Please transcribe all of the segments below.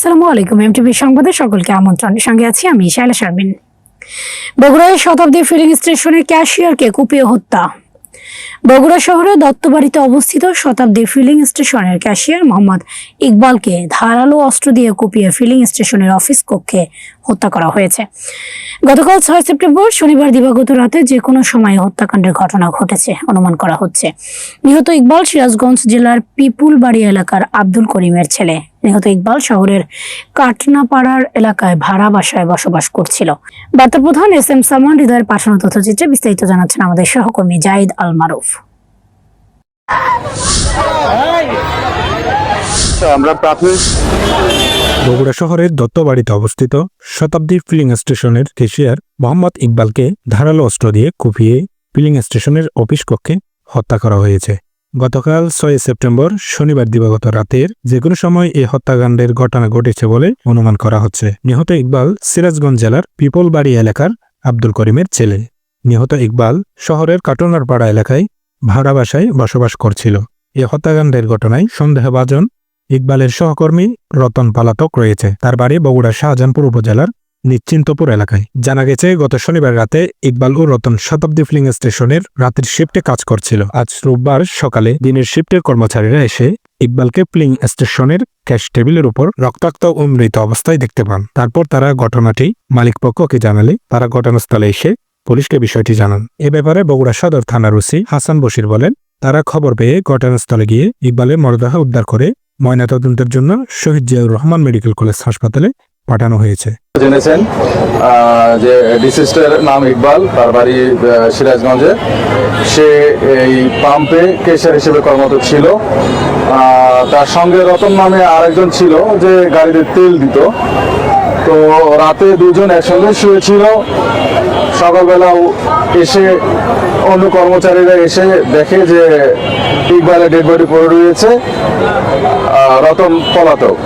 আসসালামু আলাইকুম এমটিভি সংবাদে সকলকে আমন্ত্রণ। সঙ্গে আছি আমি শাইলা শারমিন। বগুড়ায় শতাব্দী ফিলিং স্টেশনের ক্যাশিয়ারকে কুপিয়ে হত্যা। বগুড়া শহরে দত্তবাড়িতে অবস্থিত শতাব্দী ফিলিং স্টেশনের ক্যাশিয়ার মোহাম্মদ ইকবালকে ধারালো অস্ত্র দিয়ে কুপিয়ে ফিলিং স্টেশনের অফিস কক্ষে হত্যা করা হয়েছে। গতকাল ছয় সেপ্টেম্বর শনিবার দিবাগত রাতে যে কোনো সময় হত্যাকাণ্ডের ঘটনা ঘটেছে, অনুমান করা হচ্ছে। নিহত ইকবাল সিরাজগঞ্জ জেলার পিপুলবাড়ি এলাকার আব্দুল করিমের ছেলে। নিহত ইকবাল শহরের কাটনাপাড়ার এলাকায় ভাড়া বাসায় বসবাস করছিল। বার্তা প্রধান এস এম সালমান হৃদয়ের পাঠানো তথ্যচিত্রে বিস্তারিত জানাচ্ছেন আমাদের সহকর্মী জাহিদ আল মারুফ। আমরা প্রাথমিক বগুড়া শহরের দত্তবাড়িতে অবস্থিত শতাব্দী ফিলিং স্টেশনের কেশিয়ার মোহাম্মদ ইকবালকে ধারালো অস্ত্র দিয়ে কুপিয়ে ফিলিং স্টেশনের অফিস কক্ষে হত্যা করা হয়েছে। গতকাল ছয় সেপ্টেম্বর শনিবার দিবাগত রাতের যে কোনো সময় এই হত্যাকাণ্ডের ঘটনা ঘটেছে বলে অনুমান করা হচ্ছে। নিহত ইকবাল সিরাজগঞ্জ জেলার পিপলবাড়ি এলাকার আব্দুল করিমের ছেলে। নিহত ইকবাল শহরের কাটনারপাড়া এলাকায় ভাড়া বাসায় বসবাস করছিল। এই হত্যাকাণ্ডের ঘটনায় সন্দেহভাজন ইকবালের সহকর্মী রতন পালাতক রয়েছে। তার বাড়ি বগুড়া শাহজাহানপুর উপজেলার নিশ্চিন্তপুর এলাকায়। জানা গেছে, গত শনিবার রাতে ইকবাল ও রতন শতাব্দী ফিলিং স্টেশনের রাতের শিফটে কাজ করছিল। আজ রোববার সকালে দিনের শিফটের কর্মচারীরা এসে ইকবালকে ফিলিং স্টেশনের ক্যাশ টেবিলের উপর রক্তাক্ত ও মৃত অবস্থায় দেখতে পান। তারপর তারা ঘটনাটি মালিকপক্ষকে জানালে তারা ঘটনাস্থলে এসে পুলিশকে বিষয়টি জানান। এ ব্যাপারে বগুড়া সদর থানার ওসি হাসান বশির বলেন, তারা খবর পেয়ে ঘটনাস্থলে গিয়ে ইকবালের মরদেহ উদ্ধার করে ময়নাতদন্তের জন্য শহীদ জিয়াউর রহমান মেডিকেল কলেজ হাসপাতালে পাঠানো হয়েছে। জেনেছেন যে ডিসিস্টের নাম ইকবাল, তার বাড়ি সিরাজগঞ্জে। সে এই পাম্পে কেশার হিসেবে কর্মরত ছিল। তার সঙ্গে রতন নামে আরেকজন ছিল যে গাড়িতে তেল দিত। তো রাতে দুজন একসঙ্গে শুয়েছিল। সকালবেলা এসে অন্য কর্মচারীরা এসে দেখে যে ইকবালের ডেড বডি পড়ে রয়েছে। রতন পলাতক।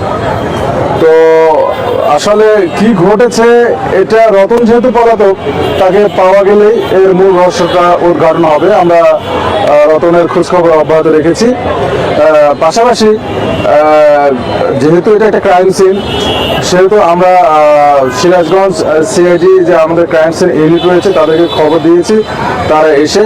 তো আসলে কি ঘটেছে, এটা রতন যেহেতু পলাতক, তাকে পাওয়া গেলেই এর মূল রহস্যটা উদ্ঘাটন হবে। আমরা রতনের খোঁজখবর অব্যাহত রেখেছি। পাশাপাশি যেহেতু এটা একটা ক্রাইম সিন সেহেতু আমরা সিরাজগঞ্জ সিআইডি যে আমাদের ক্রাইম সিন ইউনিট রয়েছে, তাদেরকে খবর দিয়েছি। তারা এসে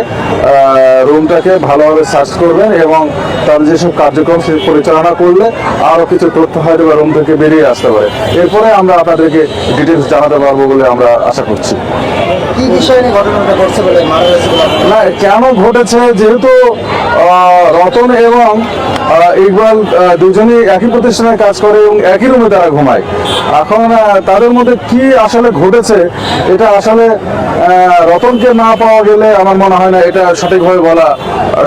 রুমটাকে ভালোভাবে সার্চ করবেন এবং তাদের যেসব কার্যক্রম সে পরিচালনা করলে আরও কিছু তথ্য হয়তো বা রুম থেকে বেরিয়ে আসতে পারে। এরপরে আমরা আপনাদেরকে ডিটেলস জানাতে পারব বলে আমরা আশা করছি। না কেন ঘটেছে? যেহেতু রতন এবং ইকবাল দুজনেই একই প্রতিষ্ঠানে কাজ করে এবং একই রুমে তারা ঘুমায়। এখন তাদের মধ্যে কি আসলে ঘটেছে এটা আসলে রতনকে না পাওয়া গেলে আমার মনে হয় না এটা সঠিকভাবে বলা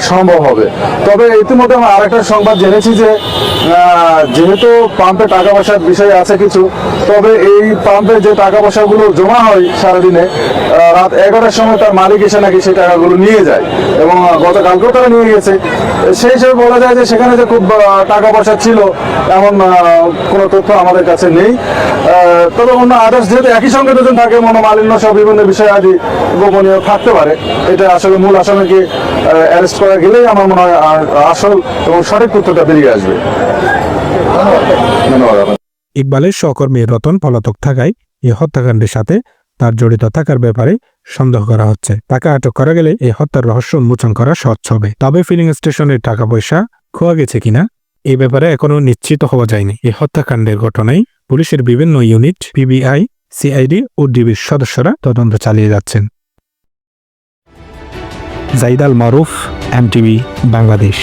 সম্ভব হবে। তবে ইতিমধ্যে আমরা আরেকটা সংবাদ জেনেছি যে যেহেতু পাম্পে টাকা পয়সার বিষয় আছে কিছু তবে এই পাম্পে যে টাকা পয়সাগুলো জমা হয় সারাদিনে রাত এগারোটার সময় তার মালিক এসে নাকি সেই টাকাগুলো নিয়ে যায় এবং গতকালকেও তারা নিয়ে গেছে। সেই হিসেবে বলা যায় যে সেখানে যে খুব টাকা পয়সা ছিল এমন কোনো তথ্য আমাদের কাছে নেই। তবে অন্য আদার্স যেহেতু একই সঙ্গে দুজন থাকে, মনোমালিন্য সব বিভিন্ন বিষয় আদি গোপনীয় থাকতে পারে। এটা আসলে মূল আসামিকে অ্যারেস্ট করা গেলেই আমার মনে হয় আসল এবং সঠিক তথ্যটা বেরিয়ে আসবে। ধন্যবাদ। ইকবালের সহকর্মী রতন পলাতক থাকায় এই হত্যাকাণ্ডের সাথে তার জড়িত থাকার ব্যাপারে সন্দেহ করা হচ্ছে। তাকে আটক করা গেলে এই হত্যার রহস্য উন্মোচন করা সহজ হবে। তবে ফিলিং স্টেশনের টাকা পয়সা খোয়া গেছে কিনা এই ব্যাপারে এখনও নিশ্চিত হওয়া যায়নি। এই হত্যাকাণ্ডের ঘটনায় পুলিশের বিভিন্ন ইউনিট, পিবিআই, সিআইডি ও ডিবির সদস্যরা তদন্ত চালিয়ে যাচ্ছেন। জাইদাল মারুফ, এমটিভি, বাংলাদেশ।